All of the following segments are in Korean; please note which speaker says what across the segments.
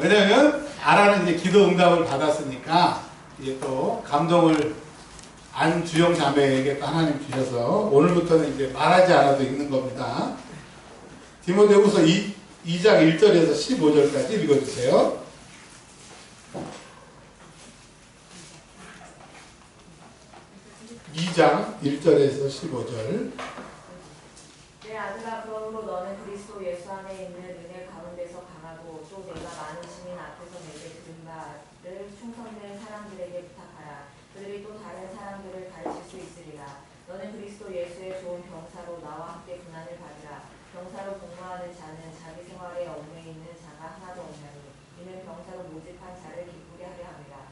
Speaker 1: 왜냐면 아라는 이제 기도 응답을 받았으니까 이제 또 감동을 안 주영 자매에게 또 하나님 주셔서 오늘부터는 이제 말하지 않아도 읽는 겁니다. 디모데후서 2, 2장 1절에서 15절까지 읽어주세요. 2장 1절에서 15절.
Speaker 2: 내 아들아 그러므로 너는 그리스도 예수 안에 있는 은혜 가운데서 강하고 또 내가 많은 시민 앞에서 내게 들은 바를 충성된 사람들에게 그들이 또 다른 사람들을 가르칠 수 있으리라 너는 그리스도 예수의 좋은 병사로 나와 함께 고난을 받으라 병사로 복무하는 자는 자기 생활에 얽매 있는 자가 하나도 없나니 이는 병사로 모집한 자를 기쁘게 하려 함이라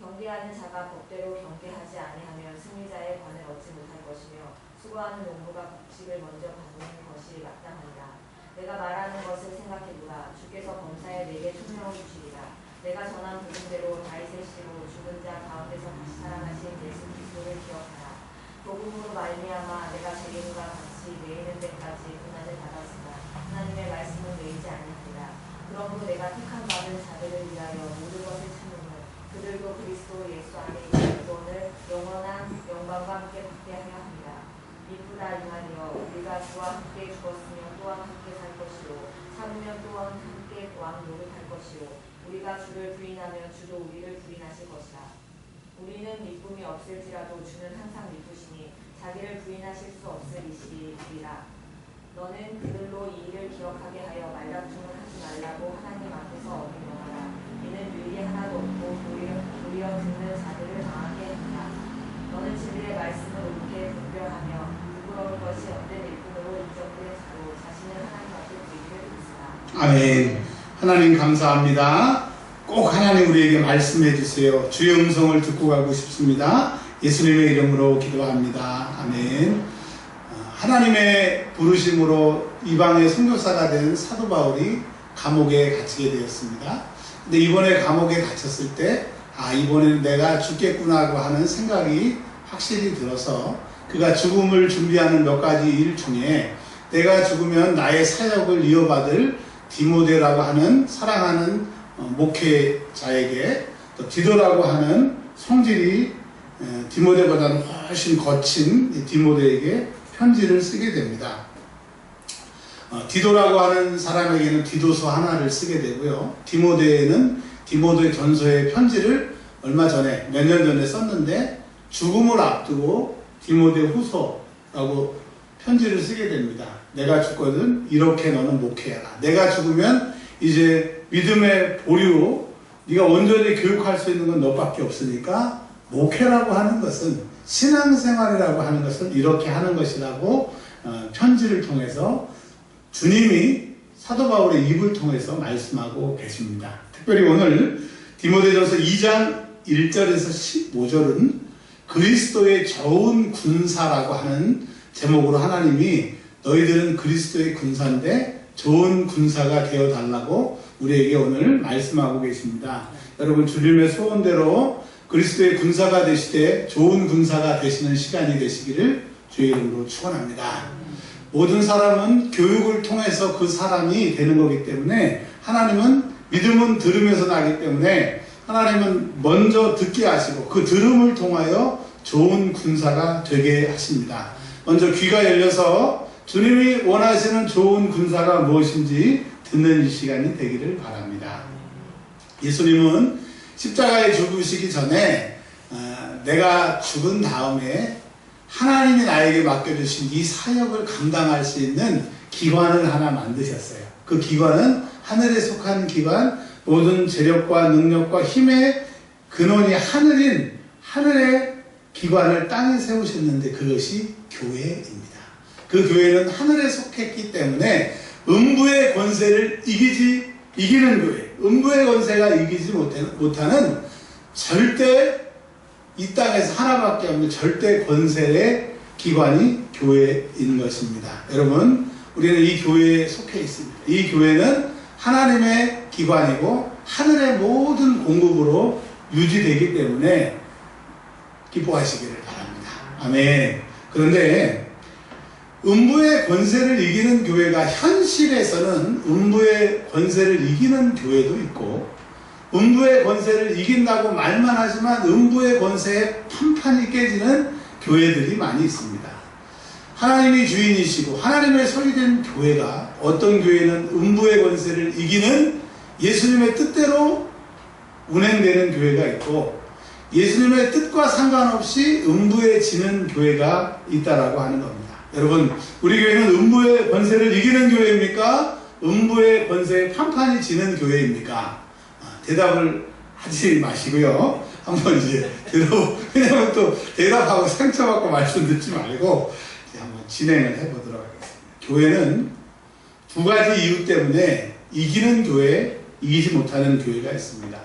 Speaker 2: 경계하는 자가 법대로 경계하지 아니하면 승리자의 관을 얻지 못할 것이며 수고하는 농부가 곡식을 먼저 받는 것이 마땅하니라. 내가 말하는 것을 생각해보라. 주께서 범사에 내게 총명을 주시리라. 내가 전한 복음대로 다윗의 씨로 죽은 자 가운데서 다시 살아나신 예수 그리스도를 기억하라. 복음으로 말미암아 내가 재림과 같이 매이는 데까지 고난을 받았으나 하나님의 말씀은 매이지 아니하리라. 그러므로 내가 택한 받은 자들을 위하여 모든 것을 참으며 그들도 그리스도 예수 안에 있는 구원을 영원한 영광과 함께 받게 하려 합니다. 이쁘다 이 말이여 우리가 주와 함께 죽었으면 또한 함께 살 것이요 살으면 또한 함께 왕 노릇할 것이요 우리가 주를 부인하면 주도 우리를 부인하실 것이라 우리는 미쁨이 없을지라도 주는 항상 미쁘시니 자기를 부인하실 수 없으리시리라 너는 그들로 이 일을 기억하게 하여 말다툼을 하지 말라고 하나님 앞에서 어명하라 이는 유일이 하나도 없고 도리어, 도리어 듣는 자들을 망하게 한다 너는 진리의 말씀을 옳게 분별하며 부끄러울 것이 없는 일꾼으로 인정된 자로 자신을 하나님 앞에 드리기를 믿으라.
Speaker 1: 아멘. 하나님 감사합니다. 꼭 하나님 우리에게 말씀해 주세요. 주의 음성을 듣고 가고 싶습니다. 예수님의 이름으로 기도합니다. 아멘. 어, 하나님의 부르심으로 이방의 선교사가 된 사도 바울이 감옥에 갇히게 되었습니다. 근데 이번에 감옥에 갇혔을 때, 아, 이번에는 내가 죽겠구나고 하는 생각이 확실히 들어서 그가 죽음을 준비하는 몇 가지 일 중에 내가 죽으면 나의 사역을 이어받을 디모데라고 하는 사랑하는 어, 목회자에게 또 디도라고 하는 성질이 에, 디모데보다는 훨씬 거친 이 디모데에게 편지를 쓰게 됩니다. 어, 디도라고 하는 사람에게는 디도서 하나를 쓰게 되고요. 디모데에는 디모데 전서의 편지를 얼마 전에 몇 년 전에 썼는데 죽음을 앞두고 디모데 후서라고 편지를 쓰게 됩니다. 내가 죽거든 이렇게 너는 목회해라. 내가 죽으면 이제 믿음의 보류 네가 온전히 교육할 수 있는 건 너밖에 없으니까 목회라고 하는 것은 신앙생활이라고 하는 것은 이렇게 하는 것이라고 어, 편지를 통해서 주님이 사도 바울의 입을 통해서 말씀하고 계십니다. 특별히 오늘 디모데전서 2장 1절에서 15절은 그리스도의 좋은 군사라고 하는 제목으로 하나님이 너희들은 그리스도의 군사인데 좋은 군사가 되어 달라고 우리에게 오늘 말씀하고 계십니다. 여러분 주님의 소원대로 그리스도의 군사가 되시되 좋은 군사가 되시는 시간이 되시기를 주의 이름으로 축원합니다. 모든 사람은 교육을 통해서 그 사람이 되는 거기 때문에 하나님은 믿음은 들으면서 나기 때문에 하나님은 먼저 듣게 하시고 그 들음을 통하여 좋은 군사가 되게 하십니다. 먼저 귀가 열려서 주님이 원하시는 좋은 군사가 무엇인지 듣는 이 시간이 되기를 바랍니다. 예수님은 십자가에 죽으시기 전에 어, 내가 죽은 다음에 하나님이 나에게 맡겨주신 이 사역을 감당할 수 있는 기관을 하나 만드셨어요. 그 기관은 하늘에 속한 기관, 모든 재력과 능력과 힘의 근원이 하늘인 하늘의 기관을 땅에 세우셨는데 그것이 교회입니다. 그 교회는 하늘에 속했기 때문에 음부의 권세를 이기지 이기는 교회, 음부의 권세가 이기지 못하는 절대 이 땅에서 하나밖에 없는 절대 권세의 기관이 교회인 것입니다. 여러분, 우리는 이 교회에 속해 있습니다. 이 교회는 하나님의 기관이고 하늘의 모든 공급으로 유지되기 때문에 기뻐하시기를 바랍니다. 아멘. 그런데 음부의 권세를 이기는 교회가 현실에서는 음부의 권세를 이기는 교회도 있고 음부의 권세를 이긴다고 말만 하지만 음부의 권세에 판판이 깨지는 교회들이 많이 있습니다. 하나님이 주인이시고 하나님의 설계된 교회가 어떤 교회는 음부의 권세를 이기는 예수님의 뜻대로 운행되는 교회가 있고 예수님의 뜻과 상관없이 음부에 지는 교회가 있다라고 하는 겁니다. 여러분, 우리 교회는 음부의 권세를 이기는 교회입니까? 음부의 권세에 판판이 지는 교회입니까? 아, 대답을 하지 마시고요. 한번 이제 들어, 왜냐면 또 대답하고 상처받고 말씀 듣지 말고 이제 한번 진행을 해보도록 하겠습니다. 교회는 두 가지 이유 때문에 이기는 교회, 이기지 못하는 교회가 있습니다.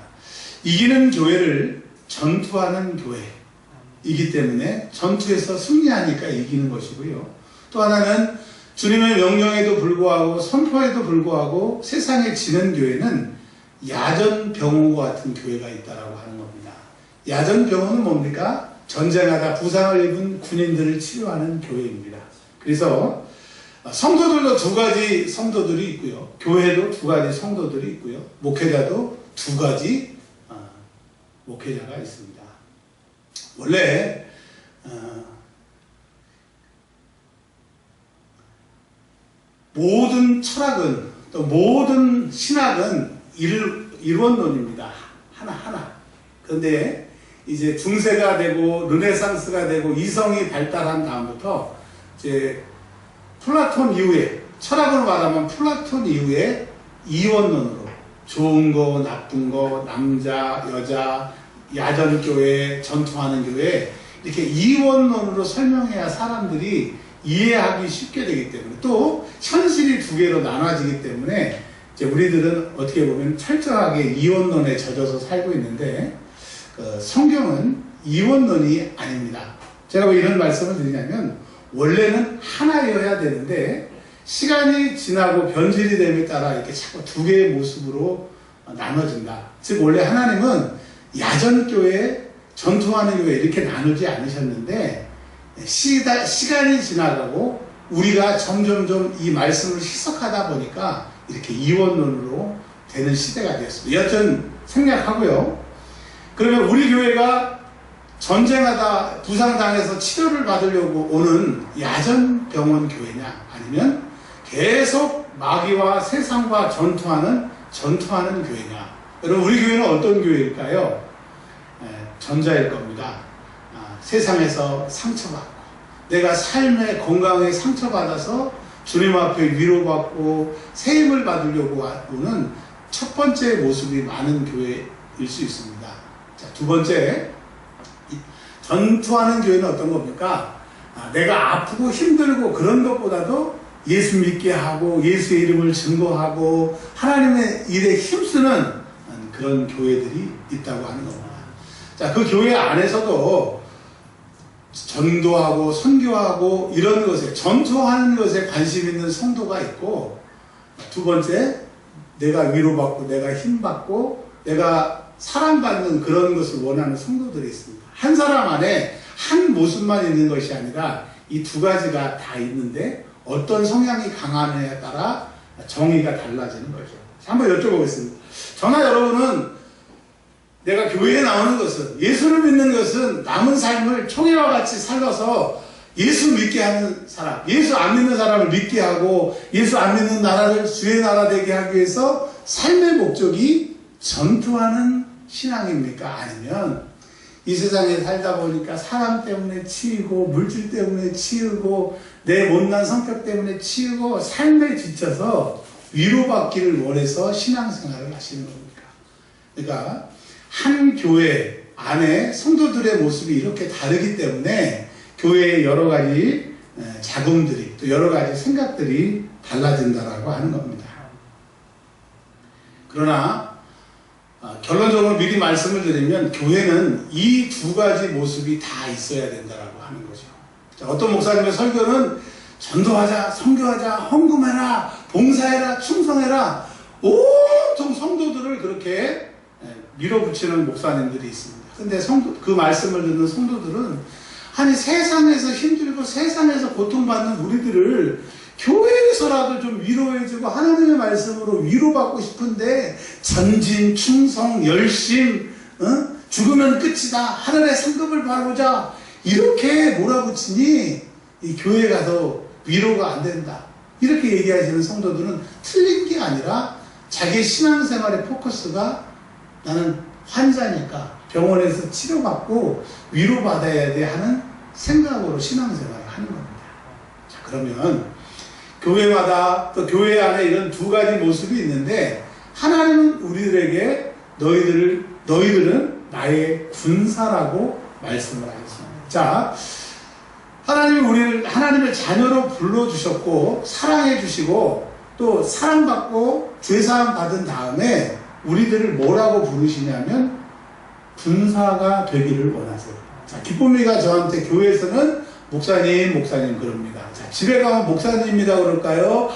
Speaker 1: 이기는 교회를 전투하는 교회이기 때문에 전투에서 승리하니까 이기는 것이고요. 또 하나는 주님의 명령에도 불구하고 선포에도 불구하고 세상에 지는 교회는 야전 병원과 같은 교회가 있다라고 하는 겁니다. 야전 병원은 뭡니까? 전쟁하다 부상을 입은 군인들을 치료하는 교회입니다. 그래서 성도들도 두 가지 성도들이 있고요. 교회도 두 가지 성도들이 있고요. 목회자도 두 가지 어, 목회자가 있습니다. 원래 어, 모든 철학은 또 모든 신학은 일, 일원론입니다. 하나하나. 그런데 이제 중세가 되고 르네상스가 되고 이성이 발달한 다음부터 이제 플라톤 이후에 철학으로 말하면 플라톤 이후에 이원론으로 좋은 거, 나쁜 거, 남자, 여자, 야전 교회, 전투하는 교회 이렇게 이원론으로 설명해야 사람들이 이해하기 쉽게 되기 때문에 또 현실이 두 개로 나눠지기 때문에 이제 우리들은 어떻게 보면 철저하게 이원론에 젖어서 살고 있는데 어, 성경은 이원론이 아닙니다. 제가 왜 이런 말씀을 드리냐면 원래는 하나여야 되는데 시간이 지나고 변질이 됨에 따라 이렇게 자꾸 두 개의 모습으로 나눠진다. 즉 원래 하나님은 야전교회, 전투하는 교회 이렇게 나누지 않으셨는데 시다, 시간이 지나가고 우리가 점점점 이 말씀을 희석하다 보니까 이렇게 이원론으로 되는 시대가 되었습니다. 여튼 생략하고요. 그러면 우리 교회가 전쟁하다 부상당해서 치료를 받으려고 오는 야전병원 교회냐 아니면 계속 마귀와 세상과 전투하는 전투하는 교회냐 여러분 우리 교회는 어떤 교회일까요? 에, 전자일 겁니다. 아, 세상에서 상처받고 내가 삶의 건강에 상처받아서 주님 앞에 위로받고 새 힘을 받으려고 오는 첫 번째 모습이 많은 교회일 수 있습니다. 자, 두 번째 전투하는 교회는 어떤 겁니까? 아, 내가 아프고 힘들고 그런 것보다도 예수 믿게 하고 예수의 이름을 증거하고 하나님의 일에 힘쓰는 그런 교회들이 있다고 하는 겁니다. 자, 그 교회 안에서도 전도하고 선교하고 이런 것에 전투하는 것에 관심 있는 성도가 있고 두 번째 내가 위로받고 내가 힘받고 내가 사랑받는 그런 것을 원하는 성도들이 있습니다. 한 사람 안에 한 모습만 있는 것이 아니라 이 두 가지가 다 있는데 어떤 성향이 강하느냐에 따라 정의가 달라지는 거죠. 한번 여쭤보겠습니다. 저나 여러분은 내가 교회에 나오는 것은 예수를 믿는 것은 남은 삶을 총회와 같이 살아서 예수 믿게 하는 사람, 예수 안 믿는 사람을 믿게 하고 예수 안 믿는 나라를 주의 나라 되게 하기 위해서 삶의 목적이 전투하는 신앙입니까? 아니면 이 세상에 살다 보니까 사람 때문에 치이고 물질 때문에 치이고 내 못난 성격 때문에 치이고 삶에 지쳐서 위로받기를 원해서 신앙생활을 하시는 겁니까? 그러니까 한 교회 안에 성도들의 모습이 이렇게 다르기 때문에 교회의 여러 가지 자금들이 또 여러 가지 생각들이 달라진다라고 하는 겁니다. 그러나 결론적으로 미리 말씀을 드리면 교회는 이 두 가지 모습이 다 있어야 된다라고 하는 거죠. 자, 어떤 목사님의 설교는 전도하자, 선교하자, 헌금해라, 봉사해라, 충성해라, 온통 성도들을 그렇게 밀어붙이는 목사님들이 있습니다. 근데 성도, 그 말씀을 듣는 성도들은 아니 세상에서 힘들고 세상에서 고통받는 우리들을 교회에서라도 좀 위로해주고 하나님의 말씀으로 위로받고 싶은데 전진, 충성, 열심, 어? 죽으면 끝이다. 하늘의 상급을 바라보자. 이렇게 몰아붙이니 이 교회 가서 위로가 안 된다. 이렇게 얘기하시는 성도들은 틀린 게 아니라 자기 신앙생활의 포커스가 나는 환자니까 병원에서 치료받고 위로받아야 돼 하는 생각으로 신앙생활을 하는 겁니다. 자, 그러면 교회마다 또 교회 안에 이런 두 가지 모습이 있는데 하나님은 우리들에게 너희들을 너희들은 나의 군사라고 말씀을 하셨습니다. 자, 하나님이 우리를 하나님의 자녀로 불러 주셨고 사랑해 주시고 또 사랑받고 죄사함 받은 다음에 우리들을 뭐라고 부르시냐면 군사가 되기를 원하세요. 자, 기쁨이가 저한테 교회에서는 목사님, 목사님 그럽니다. 자, 집에 가면 목사님이다 그럴까요?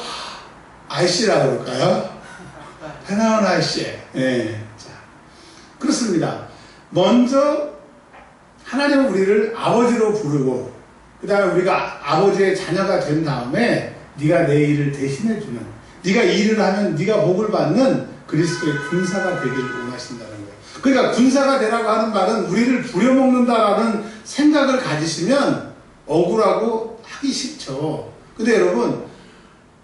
Speaker 1: 아이씨라 그럴까요? 편안한 아이씨. 예. 자, 그렇습니다. 먼저 하나님은 우리를 아버지로 부르고 그 다음에 우리가 아버지의 자녀가 된 다음에 네가 내 일을 대신해 주는 네가 이 일을 하면 네가 복을 받는 그리스도의 군사가 되기를 원하신다는 거예요. 그러니까 군사가 되라고 하는 말은 우리를 부려먹는다라는 생각을 가지시면 억울하고 하기 싫죠. 근데 여러분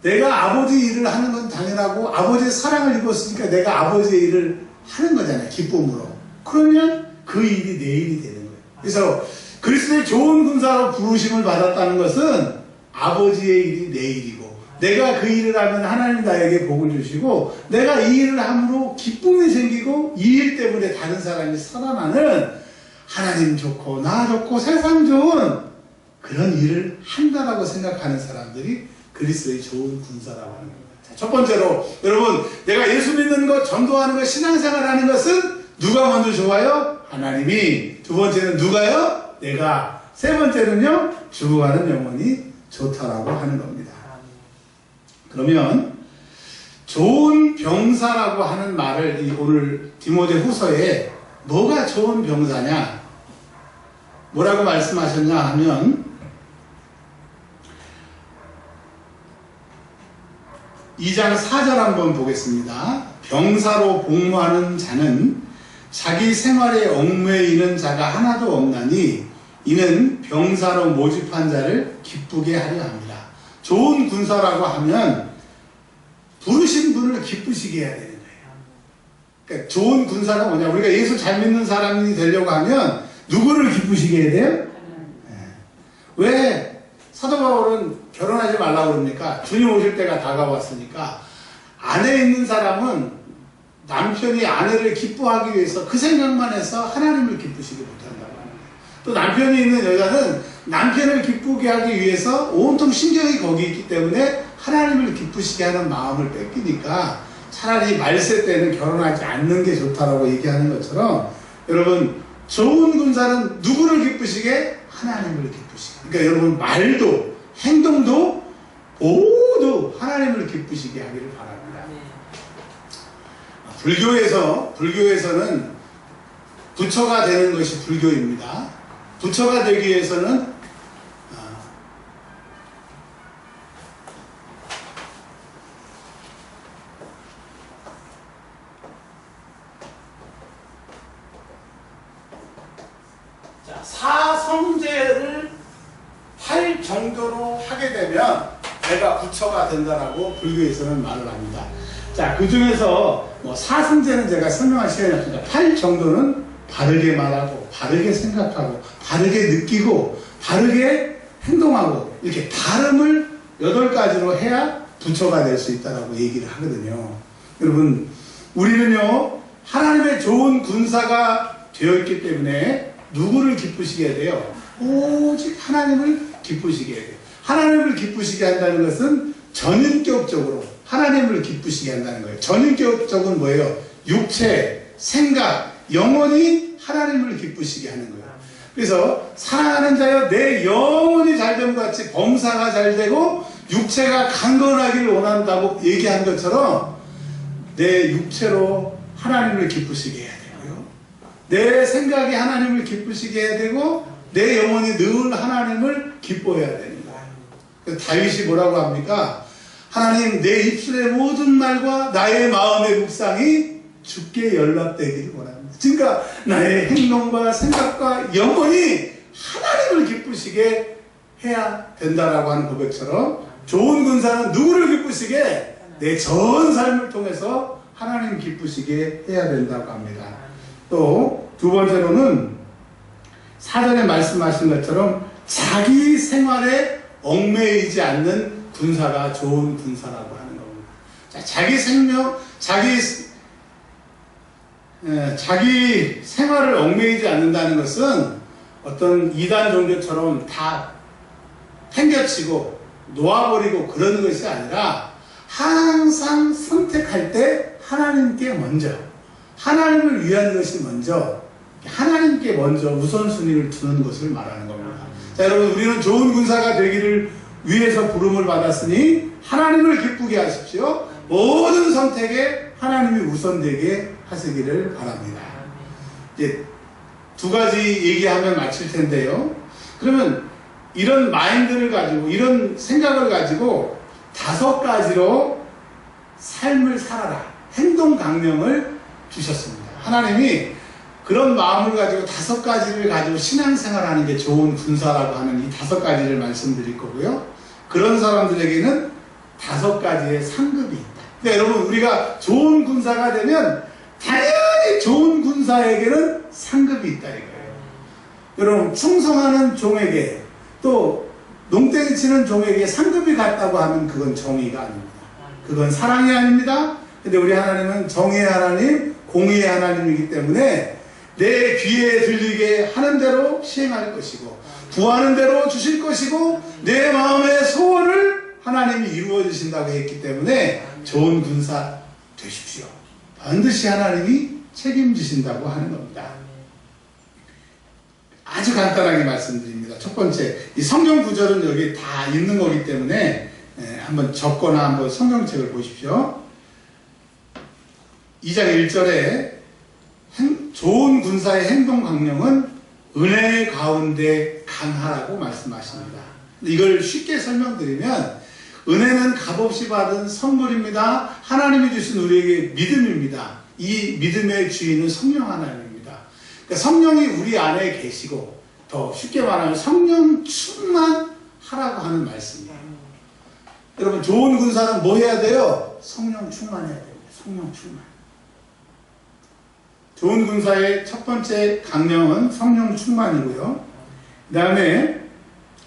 Speaker 1: 내가 아버지 일을 하는 건 당연하고 아버지의 사랑을 입었으니까 내가 아버지의 일을 하는 거잖아요. 기쁨으로. 그러면 그 일이 내 일이 되는 거예요. 그래서 그리스도의 좋은 군사로 부르심을 받았다는 것은 아버지의 일이 내 일이고 내가 그 일을 하면 하나님 나에게 복을 주시고 내가 이 일을 함으로 기쁨이 생기고 이 일 때문에 다른 사람이 살아나는 하나님 좋고 나 좋고 세상 좋은 그런 일을 한다라고 생각하는 사람들이 그리스도의 좋은 군사라고 하는 겁니다. 자, 첫 번째로 여러분 내가 예수 믿는 것 전도하는 것 신앙생활 하는 것은 누가 먼저 좋아요? 하나님이 두 번째는 누가요? 내가 세 번째는요 죽어가는 영혼이 좋다라고 하는 겁니다. 그러면 좋은 병사라고 하는 말을 이 오늘 디모데 후서에 뭐가 좋은 병사냐? 뭐라고 말씀하셨냐 하면 2장 4절 한번 보겠습니다. 병사로 복무하는 자는 자기 생활에 얽매이는 자가 하나도 없나니 이는 병사로 모집한 자를 기쁘게 하려 합니다. 좋은 군사라고 하면 부르신 분을 기쁘시게 해야 되는 거예요. 그러니까 좋은 군사가 뭐냐? 우리가 예수 잘 믿는 사람이 되려고 하면 누구를 기쁘시게 해야 돼요? 왜 사도 바울은 결혼하지 말라고 그럽니까? 주님 오실 때가 다가왔으니까 안에 있는 사람은 남편이 아내를 기뻐하기 위해서 그 생각만 해서 하나님을 기쁘시게 못한다고 하는 거예요. 또 남편이 있는 여자는 남편을 기쁘게 하기 위해서 온통 신경이 거기 있기 때문에 하나님을 기쁘시게 하는 마음을 뺏기니까 차라리 말세 때는 결혼하지 않는 게 좋다라고 얘기하는 것처럼 여러분 좋은 군사는 누구를 기쁘시게? 하나님을 기쁘시게. 그러니까 여러분 말도 행동도 모두 하나님을 기쁘시게 하기를 바랍니다. 불교에서 불교에서는 부처가 되는 것이 불교입니다. 부처가 되기 위해서는 아, 된다라고 불교에서는 말을 합니다. 자, 그 중에서 뭐 사승제는 제가 설명할 시간이 없으니까 팔 정도는 바르게 말하고, 바르게 생각하고, 바르게 느끼고, 바르게 행동하고, 이렇게 발음을 여덟 가지로 해야 부처가 될 수 있다라고 얘기를 하거든요. 여러분, 우리는요, 하나님의 좋은 군사가 되어 있기 때문에 누구를 기쁘시게 해야 돼요? 오직 하나님을 기쁘시게 해야 돼요. 하나님을 기쁘시게 한다는 것은 전인격적으로 하나님을 기쁘시게 한다는 거예요. 전인격적은 뭐예요? 육체, 생각, 영혼이 하나님을 기쁘시게 하는 거예요. 그래서 사랑하는 자여 내 영혼이 잘됨 같이 범사가 잘 되고 육체가 강건하기를 원한다고 얘기한 것처럼 내 육체로 하나님을 기쁘시게 해야 되고요. 내 생각이 하나님을 기쁘시게 해야 되고 내 영혼이 늘 하나님을 기뻐해야 됩니다. 그래서 다윗이 뭐라고 합니까? 하나님 내 입술의 모든 말과 나의 마음의 묵상이 주께 연락되기를 원합니다. 그러니까 나의 행동과 생각과 영혼이 하나님을 기쁘시게 해야 된다라고 하는 고백처럼 좋은 군사는 누구를 기쁘시게 내 전 삶을 통해서 하나님 기쁘시게 해야 된다고 합니다. 또 두 번째로는 사전에 말씀하신 것처럼 자기 생활에 얽매이지 않는 군사가 좋은 군사라고 하는 겁니다. 자, 자기 생명, 자기 에, 자기 생활을 얽매이지 않는다는 것은 어떤 이단 종교처럼 다 팽겨치고 놓아버리고 그러는 것이 아니라 항상 선택할 때 하나님께 먼저 하나님을 위한 것이 먼저 하나님께 먼저 우선순위를 두는 것을 말하는 겁니다. 자 여러분 우리는 좋은 군사가 되기를 위해서 부름을 받았으니 하나님을 기쁘게 하십시오. 모든 선택에 하나님이 우선되게 하시기를 바랍니다. 이제 두 가지 얘기하면 마칠 텐데요. 그러면 이런 마인드를 가지고 이런 생각을 가지고 다섯 가지로 삶을 살아라 행동 강령을 주셨습니다. 하나님이 그런 마음을 가지고 다섯 가지를 가지고 신앙생활하는 게 좋은 군사라고 하는 이 다섯 가지를 말씀드릴 거고요. 그런 사람들에게는 다섯 가지의 상급이 있다. 근데 여러분 우리가 좋은 군사가 되면 당연히 좋은 군사에게는 상급이 있다 이거예요. 여러분 충성하는 종에게 또 농땡이 치는 종에게 상급이 같다고 하면 그건 정의가 아닙니다. 그건 사랑이 아닙니다. 근데 우리 하나님은 정의의 하나님, 공의의 하나님이기 때문에 내 귀에 들리게 하는 대로 시행할 것이고 구하는 대로 주실 것이고 내 마음의 소원을 하나님이 이루어 주신다고 했기 때문에 좋은 군사 되십시오. 반드시 하나님이 책임지신다고 하는 겁니다. 아주 간단하게 말씀드립니다. 첫 번째, 이 성경 구절은 여기 다 있는 거기 때문에 예, 한번 적거나 한번 성경책을 보십시오. 2장 1절에 좋은 군사의 행동 강령은 은혜 가운데 강하라고 말씀하십니다. 이걸 쉽게 설명드리면 은혜는 값없이 받은 선물입니다. 하나님이 주신 우리에게 믿음입니다. 이 믿음의 주인은 성령 하나님입니다. 그러니까 성령이 우리 안에 계시고 더 쉽게 말하면 성령 충만하라고 하는 말씀이에요. 여러분 좋은 군사는 뭐 해야 돼요? 성령 충만해야 됩니다. 성령 충만. 좋은 군사의 첫 번째 강령은 성령 충만이고요. 그 다음에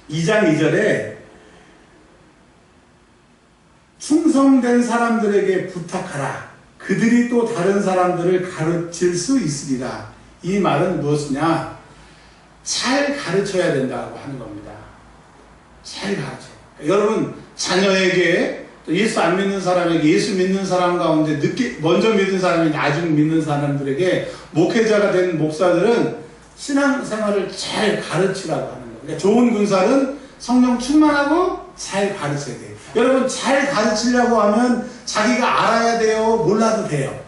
Speaker 1: 2장 2절에 충성된 사람들에게 부탁하라. 그들이 또 다른 사람들을 가르칠 수 있으리라. 이 말은 무엇이냐? 잘 가르쳐야 된다고 하는 겁니다. 잘 가르쳐. 여러분, 자녀에게 또 예수 안 믿는 사람에게 예수 믿는 사람 가운데 늦게 먼저 믿은 사람이 나중 믿는 사람들에게 목회자가 된 목사들은 신앙생활을 잘 가르치라고 하는 거예요. 그러니까 좋은 군사는 성령 충만하고 잘 가르쳐야 돼요. 여러분 잘 가르치려고 하면 자기가 알아야 돼요, 몰라도 돼요.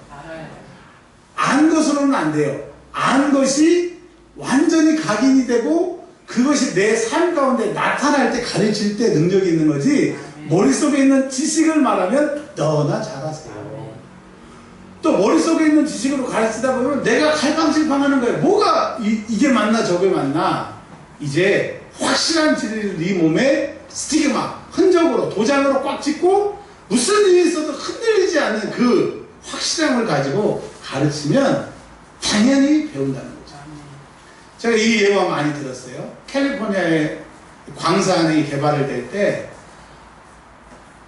Speaker 1: 안 것으로는 안 돼요. 안 것이 완전히 각인이 되고 그것이 내 삶 가운데 나타날 때 가르칠 때 능력이 있는 거지 머릿속에 있는 지식을 말하면 너나 잘하세요. 또 머릿속에 있는 지식으로 가르치다 보면 내가 갈팡질팡하는 거예요. 뭐가 이, 게 맞나 저게 맞나 이제 확실한 진리를 네 몸에 스티그마 흔적으로 도장으로 꽉 찍고 무슨 일이 있어도 흔들리지 않는 그 확실함을 가지고 가르치면 당연히 배운다는 거죠. 제가 이 예화 많이 들었어요. 캘리포니아의 광산이 개발을 될때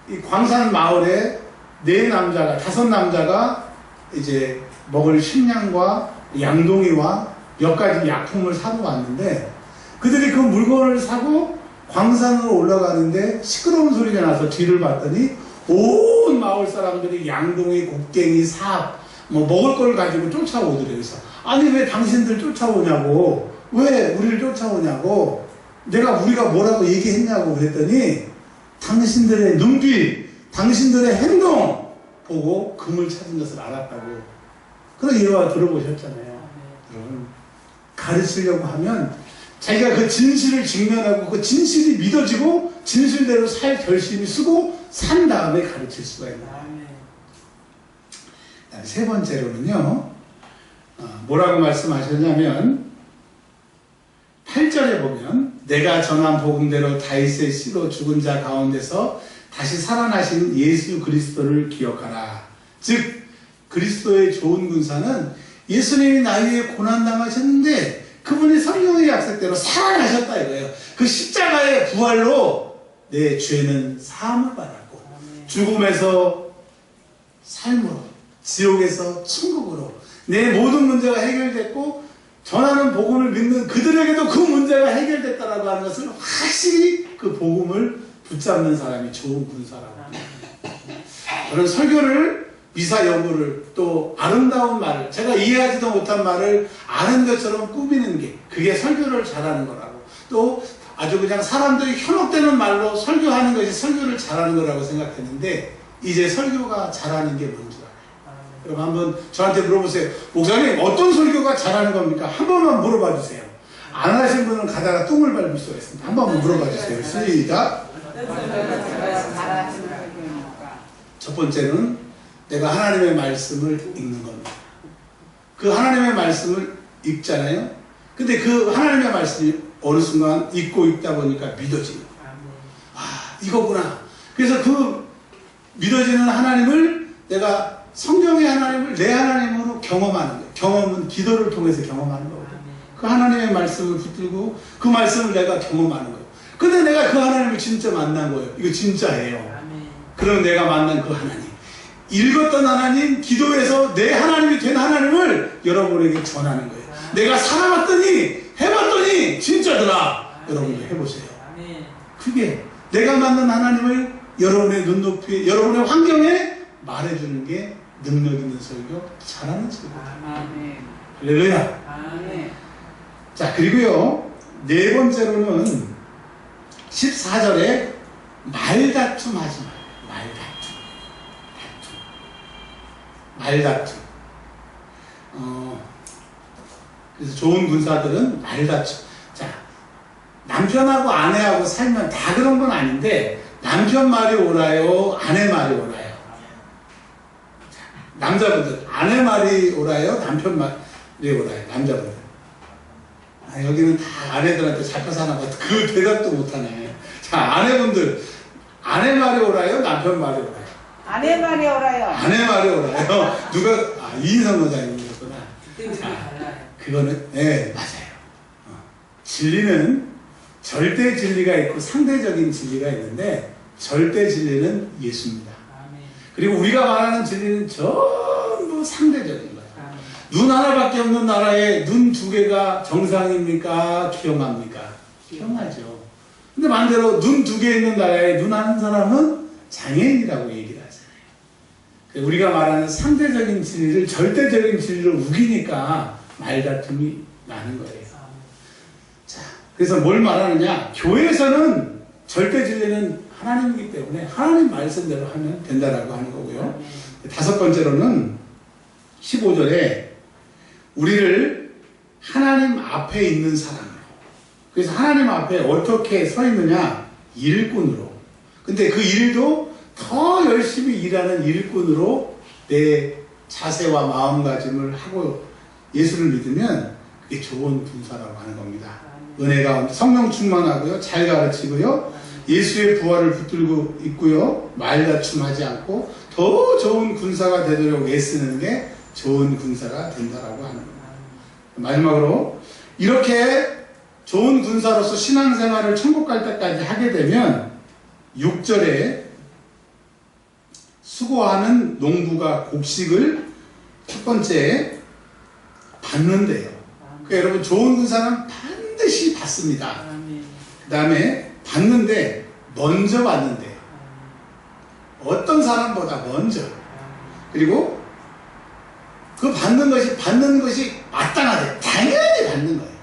Speaker 1: 이 광산 마을에 네 남자가 다섯 남자가 이제 먹을 식량과 양동이와 몇 가지 약품을 사러 왔는데 그들이 그 물건을 사고 광산으로 올라가는데 시끄러운 소리가 나서 뒤를 봤더니 온 마을 사람들이 양동이, 곡괭이, 삽, 뭐 먹을 걸 가지고 쫓아오더래요. 그래서 아니 왜 당신들 쫓아오냐고 왜 우리를 쫓아오냐고 내가 우리가 뭐라고 얘기했냐고 그랬더니 당신들의 눈빛, 당신들의 행동 보고 금을 찾은 것을 알았다고 그런 예화 들어보셨잖아요. 여러분 가르치려고 하면 자기가 그 진실을 직면하고 그 진실이 믿어지고 진실대로 살 결심이 쓰고 산 다음에 가르칠 수가 있는 거예요.
Speaker 3: 아멘.
Speaker 1: 그다음에 세 번째로는요, 어, 뭐라고 말씀하셨냐면, 8절에 보면, 내가 전한 복음대로 다윗의 씨로 죽은 자 가운데서 다시 살아나신 예수 그리스도를 기억하라. 즉, 그리스도의 좋은 군사는 예수님이 나위에 고난당하셨는데, 그분이 성령의 약속대로 살아나셨다 이거예요. 그 십자가의 부활로 내 죄는 사함을 받았고. 죽음에서 삶으로, 지옥에서 천국으로 내 모든 문제가 해결됐고 전하는 복음을 믿는 그들에게도 그 문제가 해결됐다라고 하는 것을 확실히 그 복음을 붙잡는 사람이 좋은 군사라고. 저는 설교를 미사 여부를 또 아름다운 말을 제가 이해하지도 못한 말을 아는 것처럼 꾸미는 게 그게 설교를 잘하는 거라고 또 아주 그냥 사람들이 현혹되는 말로 설교하는 것이 설교를 잘하는 거라고 생각했는데 이제 설교가 잘하는 게 뭔지 그럼 한번 저한테 물어보세요. 목사님 어떤 설교가 잘하는 겁니까? 한 번만 물어봐 주세요. 안 하신 분은 가다가 똥을 밟을 수가 있습니다. 한 번만 물어봐 주세요. 시작. 첫 번째는 내가 하나님의 말씀을 읽는 겁니다. 그 하나님의 말씀을 읽잖아요. 근데 그 하나님의 말씀이 어느 순간 읽고 읽다 보니까.
Speaker 3: 아멘.
Speaker 1: 아, 이거구나. 그래서 그 믿어지는 하나님을 내가 성경의 하나님을 내 하나님으로 경험하는 거예요. 경험은 기도를 통해서 경험하는 거거든요.
Speaker 3: 아멘.
Speaker 1: 그 하나님의 말씀을 붙들고 그 말씀을 내가 경험하는 거예요. 근데 내가 그 하나님을 진짜 만난 거예요. 이거 진짜예요.
Speaker 3: 아멘.
Speaker 1: 그럼 내가 만난 그 하나님. 읽었던 하나님, 기도해서 내 하나님이 된 하나님을 여러분에게 전하는 거예요. 내가 살아봤더니, 해봤더니, 진짜더라. 여러분도 해보세요. 그게 내가 만난 하나님을 여러분의 눈높이에, 여러분의 환경에 말해주는 게 능력 있는 설교, 잘하는 설교.
Speaker 3: 아멘.
Speaker 1: 할렐루야.
Speaker 3: 아멘.
Speaker 1: 자, 그리고요, 네 번째로는 14절에 말다툼 하지 마. 말다툼. 다툼. 말다툼. 어, 그래서 좋은 군사들은 말다툼. 자, 남편하고 아내하고 살면 다 그런 건 아닌데, 남편 말이 옳아요, 아내 말이 옳아요. 자, 남자분들, 아내 말이 옳아요, 남편 말이 옳아요, 남자분들. 아, 여기는 다 아내들한테 잡혀서 하나 봐. 그 대답도 못하네. 자, 아내분들. 아내 말이 옳아요? 남편 말이 옳아요?
Speaker 3: 아내 말이 오라요.
Speaker 1: 아내 말이 옳아요? 누가, 아, 여자님이었구나.
Speaker 3: 그때그때 달라요.
Speaker 1: 그거는, 예, 맞아요. 어. 진리는 절대 진리가 있고 상대적인 진리가 있는데, 절대 진리는 예수입니다. 그리고 우리가 말하는 진리는 전부 상대적인 거예요.
Speaker 3: 아멘.
Speaker 1: 눈 하나밖에 없는 나라에 눈 두 개가 정상입니까? 기형합니까? 기형하죠. 근데 반대로 눈 두 개 있는 나라에 눈 한 사람은 장애인이라고 얘기를 하잖아요. 그 우리가 말하는 상대적인 진리를 절대적인 진리로 우기니까 말다툼이 나는 거예요.
Speaker 3: 아멘.
Speaker 1: 자, 그래서 뭘 말하느냐? 교회에서는 절대 진리는 하나님이기 때문에 하나님 말씀대로 하면 된다라고 하는 거고요. 다섯 번째로는 15절에 우리를 하나님 앞에 있는 사람으로. 그래서 하나님 앞에 어떻게 서 있느냐? 일꾼으로. 근데 그 일도 더 열심히 일하는 일꾼으로 내 자세와 마음가짐을 하고 예수를 믿으면 그게 좋은 분사라고 하는 겁니다. 은혜 가운데 성령 충만하고요. 잘 가르치고요. 예수의 부활을 붙들고 있고요. 말다툼하지 않고 더 좋은 군사가 되도록 애쓰는 게 좋은 군사가 된다라고 하는 겁니다. 마지막으로 이렇게 좋은 군사로서 신앙생활을 천국 갈 때까지 하게 되면 6절에 수고하는 농부가 곡식을 첫 번째 받는데요. 그러니까 여러분 좋은 군사는 반드시 받습니다. 그 다음에 받는데 먼저 받는데 어떤 사람보다 먼저 그리고 그 받는 것이 받는 것이 마땅하대 당연히 받는 거예요.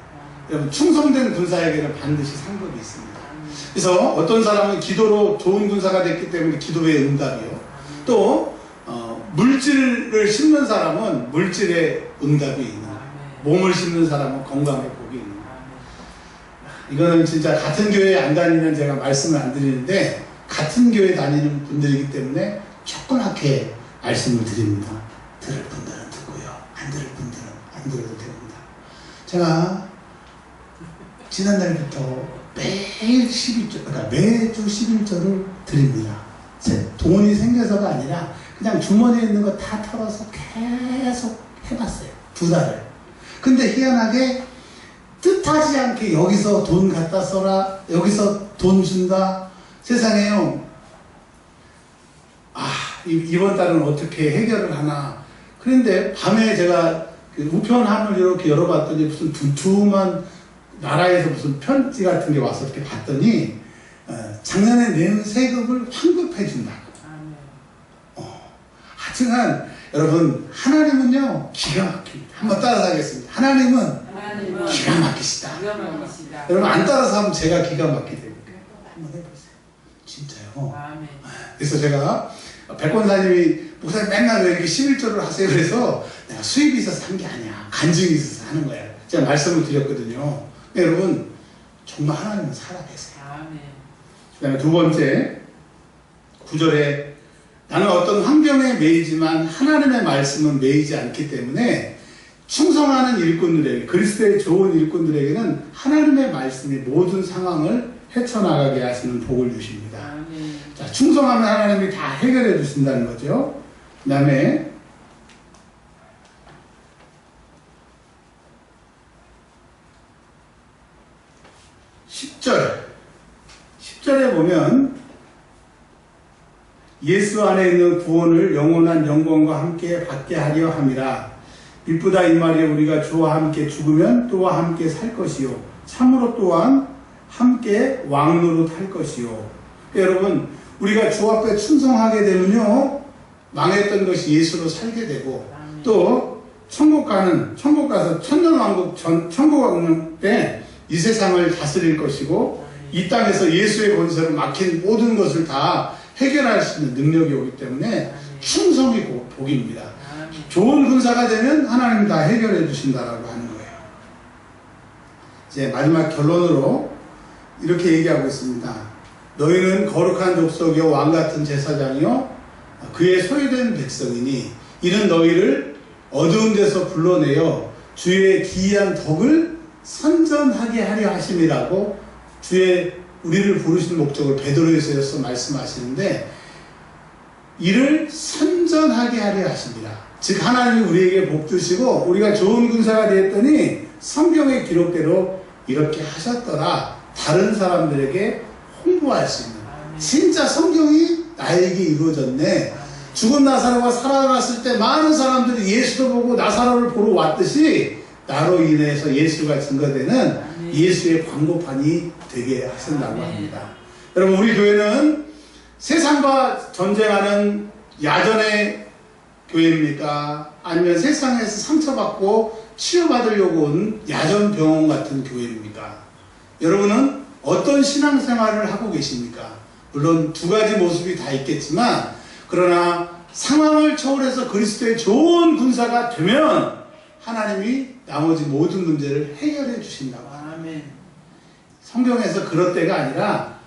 Speaker 1: 여러분 충성된 군사에게는 반드시 상급이 있습니다. 그래서 어떤 사람은 기도로 좋은 군사가 됐기 때문에 기도의 응답이요. 또 어, 물질을 심는 사람은 물질의 응답이 있는. 몸을 심는 사람은 건강의 복 이거는 진짜 같은 교회에 안 다니면 제가 말씀을 안 드리는데 같은 교회 다니는 분들이기 때문에 조그맣게 말씀을 드립니다. 들을 분들은 듣고요. 안 들을 분들은 안 들어도 됩니다. 제가 지난달부터 매일 11조, 그러니까 매주 11조를 드립니다. 제 돈이 생겨서가 아니라 그냥 주머니에 있는 거 다 털어서 계속 해봤어요. 두 달을. 근데 희한하게 뜻하지 않게 여기서 돈 갖다 써라, 여기서 돈 준다. 세상에요. 아, 이- 이번 달은 어떻게 해결을 하나. 그런데 밤에 제가 그 우편 함을 이렇게 열어봤더니 무슨 두툼한 나라에서 무슨 편지 같은 게 와서 이렇게 봤더니 어, 작년에 낸 세금을 환급해 준다.
Speaker 3: 아멘.
Speaker 1: 하여튼간 여러분 하나님은요 기가 막힙니다. 한번. 하나님은
Speaker 3: 하나님은
Speaker 1: 기가 막히시다. 여러분 안 따라서 하면 제가 기가 막히게 되니까 한번 해보세요. 진짜요. 그래서 제가 백권사님이 목사님 맨날 왜 이렇게 11조를 하세요? 그래서 내가 수입이 있어서 한 게 아니야. 간증이 있어서 하는 거야. 제가 말씀을 드렸거든요. 여러분 정말 하나님은 살아계세요. 그 다음에 두 번째 구절에 나는 어떤 환경에 매이지만 하나님의 말씀은 매이지 않기 때문에 충성하는 일꾼들에게 그리스도의 좋은 일꾼들에게는 하나님의 말씀이 모든 상황을 헤쳐나가게 하시는 복을 주십니다.
Speaker 3: 아멘.
Speaker 1: 자, 충성하면 하나님이 다 해결해 주신다는 거죠. 그 다음에 십절 10절에 보면 예수 안에 있는 구원을 영원한 영광과 함께 받게 하려 함이라. 이쁘다 이 말이 우리가 주와 함께 죽으면 또와 함께 살 것이요. 참으로 또한 함께 왕노릇 할 것이요. 여러분, 우리가 주 앞에 충성하게 되면요. 망했던 것이 예수로 살게 되고. 또 천국 가는 천국 가서 천년 왕국 전 천국 왕국 때 이 세상을 다스릴 것이고 이 땅에서 예수의 권세로 막힌 모든 것을 다 해결할 수 있는 능력이 오기 때문에 충성이 고- 복입니다. 좋은 군사가 되면 하나님 다 해결해 주신다라고 하는 거예요. 이제 마지막 결론으로 이렇게 얘기하고 있습니다. 너희는 거룩한 족속이요 왕 같은 제사장이요 그의 소유된 백성이니 이는 너희를 어두운 데서 불러내어 주의 기이한 덕을 선전하게 하려 하심이라고 주의 우리를 부르신 목적을 베드로에서 말씀하시는데 이를 선전하게 하려 하십니다. 즉 하나님이 우리에게 복 주시고 우리가 좋은 군사가 되었더니 성경의 기록대로 이렇게 하셨더라 다른 사람들에게 홍보할 수 있는 진짜 성경이 나에게 이루어졌네 죽은 나사로가 살아났을 때 많은 사람들이 예수도 보고 나사로를 보러 왔듯이 나로 인해서 예수가 증거되는 예수의 광고판이 되게 하신다고. 합니다. 여러분 우리 교회는 세상과 전쟁하는 야전의 교회입니까? 아니면 세상에서 상처받고 치유받으려고 온 야전 병원 같은 교회입니까? 여러분은 어떤 신앙생활을 하고 계십니까? 물론 두 가지 모습이 다 있겠지만 그러나 상황을 초월해서 그리스도의 좋은 군사가 되면 하나님이 나머지 모든 문제를 해결해 주신다고.
Speaker 3: 아멘.
Speaker 1: 성경에서 그럴 때가 아니라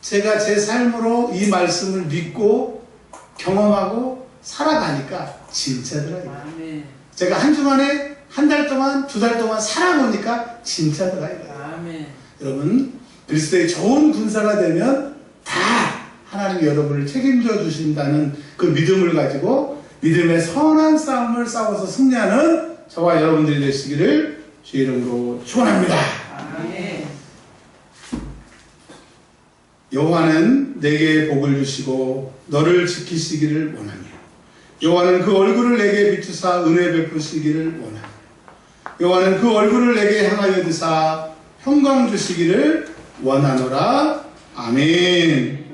Speaker 1: 제가 제 삶으로 이 말씀을 믿고 경험하고 살아가니까 진짜더라고요.
Speaker 3: 아멘.
Speaker 1: 제가 한 주간에 한 달 동안, 두 달 동안 살아보니까 진짜더라고요.
Speaker 3: 아멘.
Speaker 1: 여러분, 그리스도의 좋은 군사가 되면 다 하나님이 여러분을 책임져 주신다는 그 믿음을 가지고 믿음의 선한 싸움을 싸워서 승리하는 저와 여러분들이 되시기를 주 이름으로 축원합니다.
Speaker 3: 아멘.
Speaker 1: 여호와는 내게 복을 주시고 너를 지키시기를 원하며 여호와는 그 얼굴을 내게 비추사 은혜 베푸시기를 원하며 여호와는 그 얼굴을 내게 향하여 드사 평강 주시기를 원하노라. 아멘